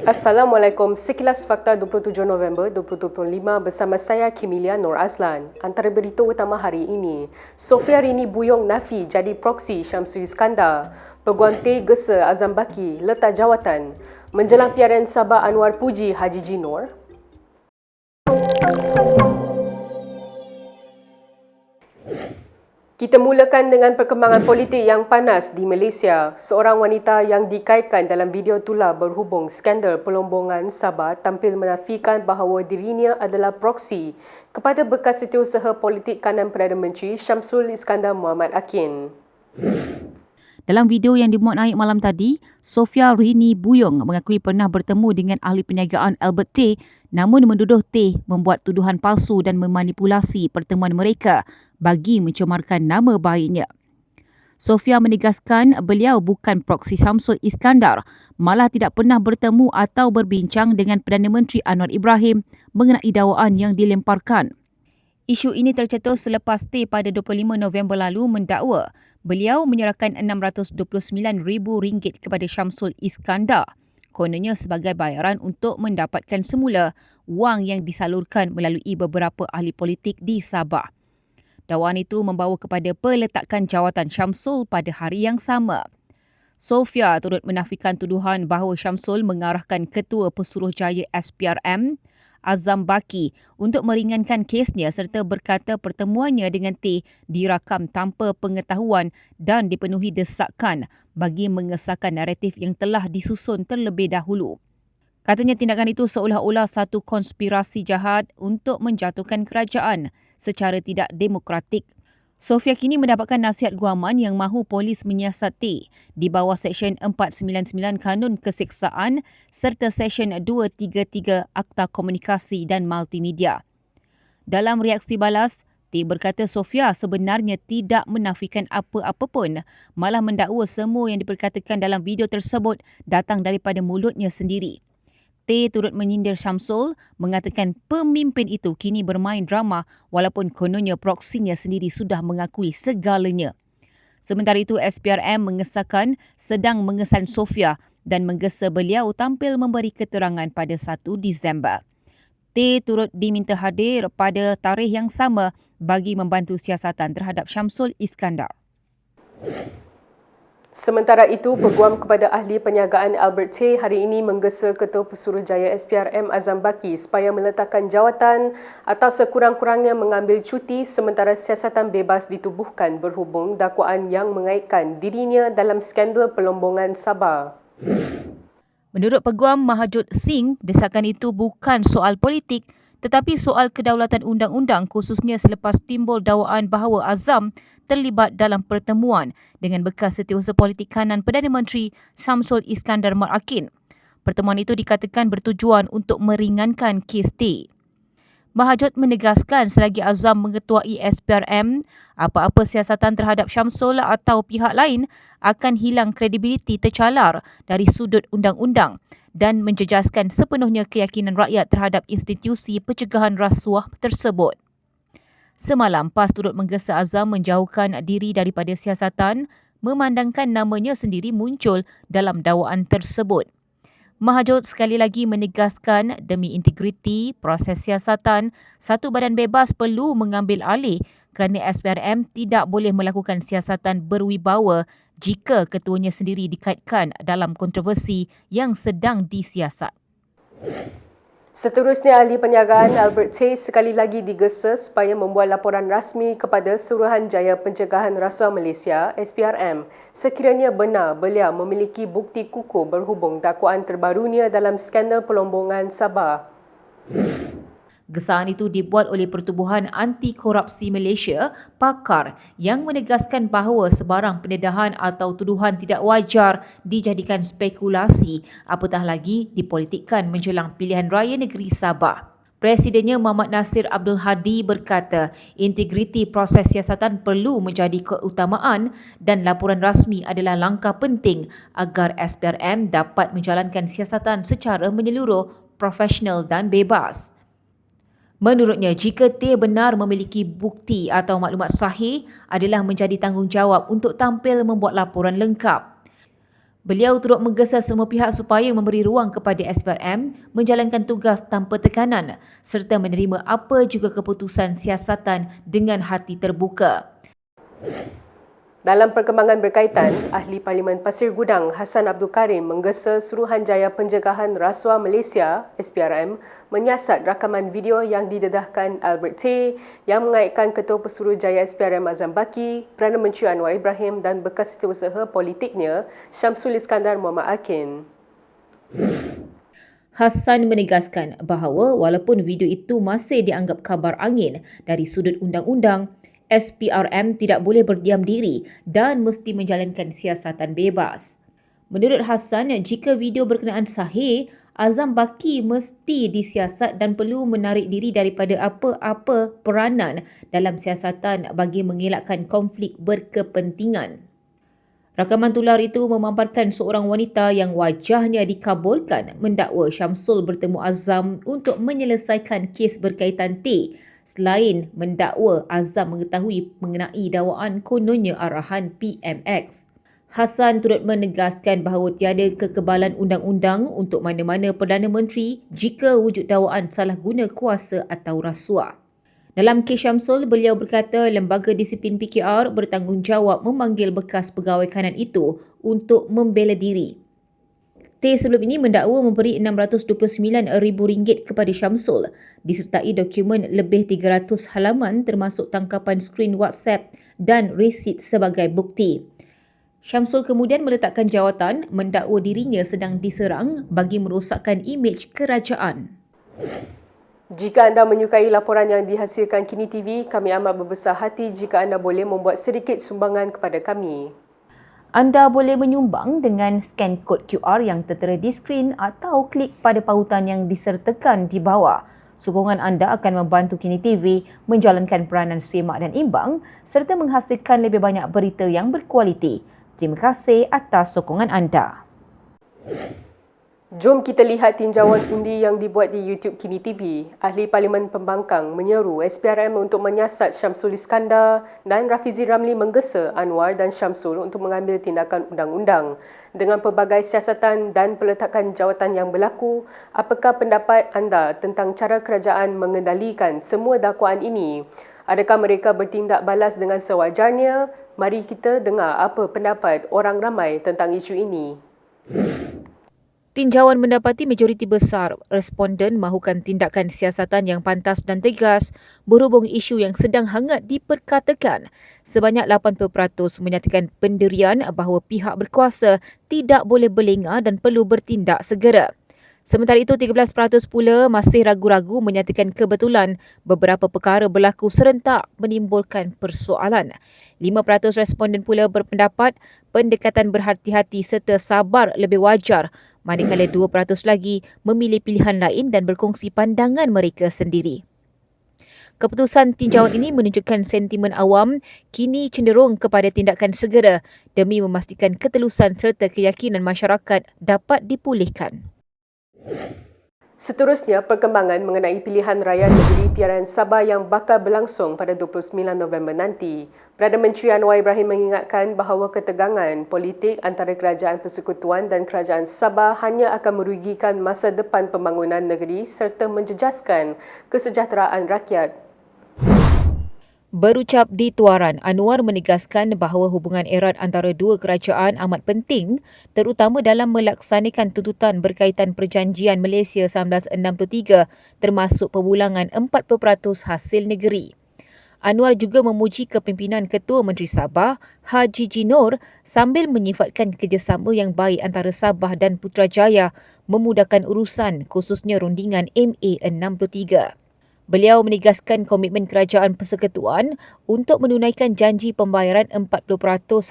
Assalamualaikum. Sekilas fakta 27 November 2025 bersama saya Kimilia Nur Azlan. Antara berita utama hari ini, Sofia Rini Buyong Nafi jadi proksi Syamsul Iskandar. Peguam T Gesa Azam Baki letak jawatan. Menjelang piarian Sabah Anwar Puji Haji Jinor, Kita mulakan dengan perkembangan politik yang panas di Malaysia. Seorang wanita yang dikaitkan dalam video tular berhubung skandal pelombongan Sabah tampil menafikan bahawa dirinya adalah proksi kepada bekas setiausaha politik kanan Perdana Menteri Syamsul Iskandar Muhammad Akin. Dalam video yang dimuat naik malam tadi, Sofia Rini Buyong mengakui pernah bertemu dengan ahli perniagaan Albert T namun menduduh T membuat tuduhan palsu dan memanipulasi pertemuan mereka bagi mencemarkan nama baiknya. Sofia menegaskan beliau bukan proksi Syamsul Iskandar, malah tidak pernah bertemu atau berbincang dengan Perdana Menteri Anwar Ibrahim mengenai dakwaan yang dilemparkan. Isu ini tercetus selepas T pada 25 November lalu mendakwa beliau menyerahkan RM629,000 kepada Syamsul Iskandar kononnya sebagai bayaran untuk mendapatkan semula wang yang disalurkan melalui beberapa ahli politik di Sabah. Dakwaan itu membawa kepada peletakan jawatan Syamsul pada hari yang sama. Sofia turut menafikan tuduhan bahawa Syamsul mengarahkan Ketua Pesuruhjaya SPRM, Azam Baki, untuk meringankan kesnya serta berkata pertemuannya dengan T dirakam tanpa pengetahuan dan dipenuhi desakan bagi mengesahkan naratif yang telah disusun terlebih dahulu. Katanya tindakan itu seolah-olah satu konspirasi jahat untuk menjatuhkan kerajaan secara tidak demokratik Sofia kini mendapatkan nasihat guaman yang mahu polis menyiasati di bawah Seksyen 499 Kanun Keseksaan serta Seksyen 233 Akta Komunikasi dan Multimedia. Dalam reaksi balas, T berkata Sofia sebenarnya tidak menafikan apa-apa pun, malah mendakwa semua yang diperkatakan dalam video tersebut datang daripada mulutnya sendiri. T turut menyindir Syamsul mengatakan pemimpin itu kini bermain drama walaupun kononnya proksinya sendiri sudah mengakui segalanya. Sementara itu SPRM mengesahkan sedang mengesan Sofia dan menggesa beliau tampil memberi keterangan pada 1 Disember. T turut diminta hadir pada tarikh yang sama bagi membantu siasatan terhadap Syamsul Iskandar. Sementara itu, peguam kepada ahli penyagaan Albert Tay hari ini menggesa Ketua Pesuruhjaya SPRM Azam Baki supaya meletakkan jawatan atau sekurang-kurangnya mengambil cuti sementara siasatan bebas ditubuhkan berhubung dakwaan yang mengaitkan dirinya dalam skandal pelombongan Sabah. Menurut Peguam Mahajud Singh, desakan itu bukan soal politik tetapi soal kedaulatan undang-undang khususnya selepas timbul dakwaan bahawa Azam terlibat dalam pertemuan dengan bekas setiausaha politik kanan Perdana Menteri Samsul Iskandar Marakin. Pertemuan itu dikatakan bertujuan untuk meringankan kes T. Mahajud menegaskan selagi Azam mengetuai SPRM, apa-apa siasatan terhadap Syamsul atau pihak lain akan hilang kredibiliti tercalar dari sudut undang-undang dan menjejaskan sepenuhnya keyakinan rakyat terhadap institusi pencegahan rasuah tersebut. Semalam, PAS turut menggesa Azam menjauhkan diri daripada siasatan memandangkan namanya sendiri muncul dalam dakwaan tersebut. Mahajud sekali lagi menegaskan demi integriti proses siasatan, satu badan bebas perlu mengambil alih kerana SPRM tidak boleh melakukan siasatan berwibawa jika ketuanya sendiri dikaitkan dalam kontroversi yang sedang disiasat. Seterusnya, ahli penyagaan Albert Tay sekali lagi digesa supaya membuat laporan rasmi kepada Suruhanjaya Pencegahan Rasuah Malaysia, SPRM, sekiranya benar beliau memiliki bukti kukuh berhubung dakwaan terbarunya dalam skandal pelombongan Sabah. Gesaan itu dibuat oleh Pertubuhan Anti Korupsi Malaysia, PAKAR, yang menegaskan bahawa sebarang pendedahan atau tuduhan tidak wajar dijadikan spekulasi apatah lagi dipolitikkan menjelang pilihan raya negeri Sabah. Presidennya Muhammad Nasir Abdul Hadi berkata, integriti proses siasatan perlu menjadi keutamaan dan laporan rasmi adalah langkah penting agar SPRM dapat menjalankan siasatan secara menyeluruh, profesional dan bebas. Menurutnya, jika T benar memiliki bukti atau maklumat sahih adalah menjadi tanggungjawab untuk tampil membuat laporan lengkap. Beliau turut menggesa semua pihak supaya memberi ruang kepada SPRM menjalankan tugas tanpa tekanan serta menerima apa juga keputusan siasatan dengan hati terbuka. Dalam perkembangan berkaitan, Ahli Parlimen Pasir Gudang Hassan Abdul Karim menggesa Suruhanjaya Pencegahan Rasuah Malaysia SPRM menyiasat rakaman video yang didedahkan Albert Tay yang mengaitkan Ketua Pesuruhjaya SPRM Azam Baki, Perdana Menteri Anwar Ibrahim dan bekas setiausaha politiknya Syamsul Iskandar Muhammad Akin. Hassan menegaskan bahawa walaupun video itu masih dianggap kabar angin dari sudut undang-undang, SPRM tidak boleh berdiam diri dan mesti menjalankan siasatan bebas. Menurut Hassan, jika video berkenaan sahih, Azam Baki mesti disiasat dan perlu menarik diri daripada apa-apa peranan dalam siasatan bagi mengelakkan konflik berkepentingan. Rakaman tular itu memamparkan seorang wanita yang wajahnya dikabulkan mendakwa Syamsul bertemu Azam untuk menyelesaikan kes berkaitan T selain mendakwa Azam mengetahui mengenai dakwaan kononnya arahan PMX. Hassan turut menegaskan bahawa tiada kekebalan undang-undang untuk mana-mana Perdana Menteri jika wujud dakwaan salah guna kuasa atau rasuah. Dalam kes Syamsul, beliau berkata lembaga disiplin PKR bertanggungjawab memanggil bekas pegawai kanan itu untuk membela diri. T sebelum ini mendakwa memberi RM629,000 kepada Syamsul disertai dokumen lebih 300 halaman termasuk tangkapan skrin WhatsApp dan resit sebagai bukti. Syamsul kemudian meletakkan jawatan mendakwa dirinya sedang diserang bagi merosakkan imej kerajaan. Jika anda menyukai laporan yang dihasilkan Kini TV, kami amat berbesar hati jika anda boleh membuat sedikit sumbangan kepada kami. Anda boleh menyumbang dengan scan kod QR yang tertera di skrin atau klik pada pautan yang disertakan di bawah. Sokongan anda akan membantu Kini TV menjalankan peranan semak dan imbang serta menghasilkan lebih banyak berita yang berkualiti. Terima kasih atas sokongan anda. Jom kita lihat tinjauan undi yang dibuat di YouTube Kini TV. Ahli Parlimen Pembangkang menyeru SPRM untuk menyiasat Syamsul Iskandar dan Rafizi Ramli menggesa Anwar dan Syamsul untuk mengambil tindakan undang-undang. Dengan pelbagai siasatan dan peletakan jawatan yang berlaku, apakah pendapat anda tentang cara kerajaan mengendalikan semua dakwaan ini? Adakah mereka bertindak balas dengan sewajarnya? Mari kita dengar apa pendapat orang ramai tentang isu ini. Tinjauan mendapati majoriti besar responden mahukan tindakan siasatan yang pantas dan tegas berhubung isu yang sedang hangat diperkatakan. Sebanyak 80% menyatakan pendirian bahawa pihak berkuasa tidak boleh berlengah dan perlu bertindak segera. Sementara itu, 13% pula masih ragu-ragu menyatakan kebetulan beberapa perkara berlaku serentak menimbulkan persoalan. 5% responden pula berpendapat pendekatan berhati-hati serta sabar lebih wajar manakala 2% lagi memilih pilihan lain dan berkongsi pandangan mereka sendiri. Keputusan tinjauan ini menunjukkan sentimen awam kini cenderung kepada tindakan segera demi memastikan ketelusan serta keyakinan masyarakat dapat dipulihkan. Seterusnya, perkembangan mengenai pilihan raya negeri PRN Sabah yang bakal berlangsung pada 29 November nanti. Perdana Menteri Anwar Ibrahim mengingatkan bahawa ketegangan politik antara Kerajaan Persekutuan dan Kerajaan Sabah hanya akan merugikan masa depan pembangunan negeri serta menjejaskan kesejahteraan rakyat Berucap di Tuaran, Anwar menegaskan bahawa hubungan erat antara dua kerajaan amat penting terutama dalam melaksanakan tuntutan berkaitan perjanjian Malaysia 1963 termasuk pemulangan 40% hasil negeri. Anwar juga memuji kepimpinan Ketua Menteri Sabah, Haji Jinor sambil menyifatkan kerjasama yang baik antara Sabah dan Putrajaya memudahkan urusan khususnya rundingan MA63. Beliau menegaskan komitmen kerajaan persekutuan untuk menunaikan janji pembayaran 40%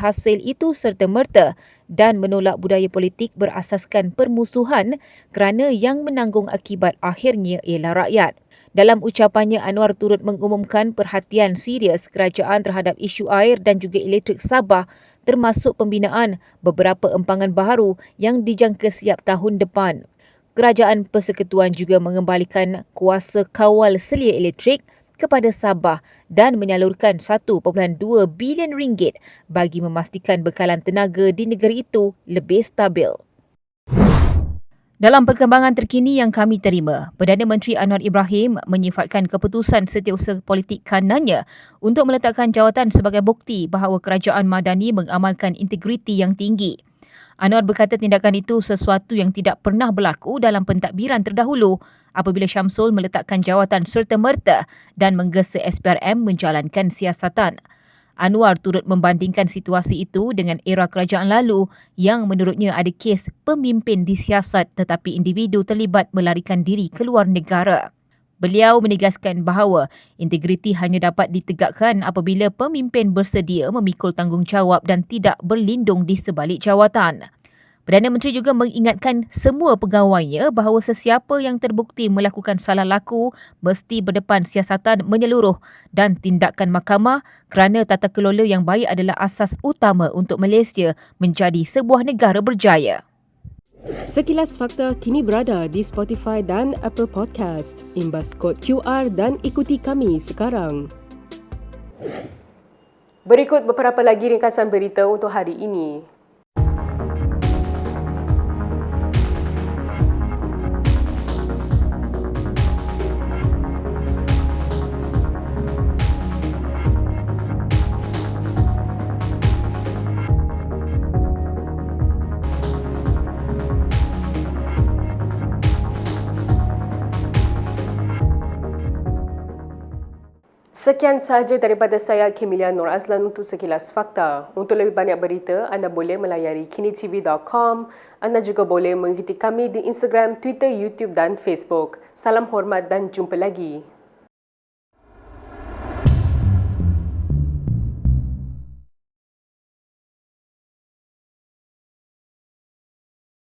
hasil itu serta merta dan menolak budaya politik berasaskan permusuhan kerana yang menanggung akibat akhirnya ialah rakyat. Dalam ucapannya, Anwar turut mengumumkan perhatian serius kerajaan terhadap isu air dan juga elektrik Sabah termasuk pembinaan beberapa empangan baharu yang dijangka siap tahun depan. Kerajaan Persekutuan juga mengembalikan kuasa kawal selia elektrik kepada Sabah dan menyalurkan 1.2 bilion ringgit bagi memastikan bekalan tenaga di negeri itu lebih stabil. Dalam perkembangan terkini yang kami terima, Perdana Menteri Anwar Ibrahim menyifatkan keputusan setiausaha politik kanannya untuk meletakkan jawatan sebagai bukti bahawa kerajaan Madani mengamalkan integriti yang tinggi. Anwar berkata tindakan itu sesuatu yang tidak pernah berlaku dalam pentadbiran terdahulu apabila Syamsul meletakkan jawatan serta-merta dan menggesa SPRM menjalankan siasatan. Anwar turut membandingkan situasi itu dengan era kerajaan lalu yang menurutnya ada kes pemimpin disiasat tetapi individu terlibat melarikan diri keluar negara. Beliau menegaskan bahawa integriti hanya dapat ditegakkan apabila pemimpin bersedia memikul tanggungjawab dan tidak berlindung di sebalik jawatan. Perdana Menteri juga mengingatkan semua pegawainya bahawa sesiapa yang terbukti melakukan salah laku mesti berdepan siasatan menyeluruh dan tindakan mahkamah kerana tata kelola yang baik adalah asas utama untuk Malaysia menjadi sebuah negara berjaya. Sekilas Fakta kini berada di Spotify dan Apple Podcast. Imbas kod QR dan ikuti kami sekarang. Berikut beberapa lagi ringkasan berita untuk hari ini. Sekian sahaja daripada saya Kemilia Nur Azlan untuk sekilas fakta. Untuk lebih banyak berita, anda boleh melayari kinitv.com. Anda juga boleh mengikuti kami di Instagram, Twitter, YouTube dan Facebook. Salam hormat dan jumpa lagi.